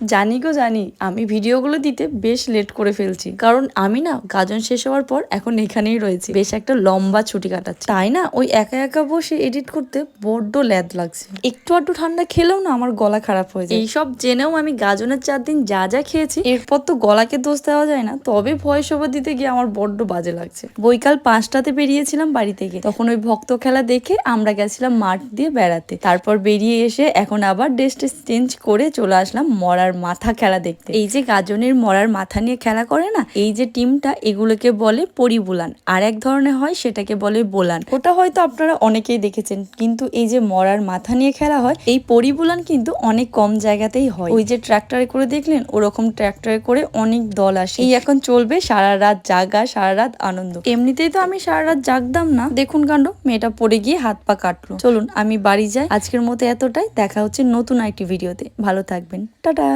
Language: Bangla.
জানি গো, জানি। আমি ভিডিওগুলো দিতে বেশ লেট করে ফেলছি। কারণ আমি না গাজন শেষ হওয়ার পর এখন এখানেই রয়েছি। বেশ একটা লম্বা ছুটি কাটাচ্ছি। তাই না? ওই একা একা বসে এডিট করতে বড্ড ল্যাদ লাগছে। একটু আধটু ঠান্ডা খেলেও না আমার গলা খারাপ হয়ে যায়। এইসব জেনেও আমি গাজনের চার দিন যা যা খেয়েছি, এরপর তো গলাকে দোষ দেওয়া যায় না। তবে ভয়েস ওভার দিতে গিয়ে আমার বড্ড বাজে লাগছে। বৈকাল পাঁচটাতে বেরিয়েছিলাম বাড়ি থেকে। তখন ওই ভক্ত খেলা দেখে আমরা গেছিলাম মাঠ দিয়ে বেড়াতে। তারপর বেরিয়ে এসে এখন আবার ড্রেস চেঞ্জ করে চলে আসলাম মরার মাথা খেলা দেখতে। এই যে গাজনের মরার মাথা নিয়ে খেলা করে না, এই যে টিমটা এগুলোকে বলে পরিবুলান। আর এক ধরনের হয়, সেটাকে বলে বোলান। ওটা হয়তো আপনারা অনেকেই দেখেছেন, কিন্তু এই যে মরার মাথা নিয়ে খেলা হয়, এই পরিবুলান কিন্তু অনেক কম জায়গাতেই হয়। ওই যে ট্র্যাক্টরে করে দেখলেন, ওরকম ট্র্যাক্টরে করে অনেক দল আসে। এই এখন চলবে, সারা রাত জাগা, সারা রাত আনন্দ। এমনিতেই তো আমি সারা রাত জাগতাম না। দেখুন কাণ্ড, মেয়েটা পড়ে গিয়ে হাত পা কাটলো। চলুন, আমি বাড়ি যাই। আজকের মতো এতটাই। দেখা হচ্ছে নতুন একটি ভিডিওতে। ভালো থাকবেন। টাটা!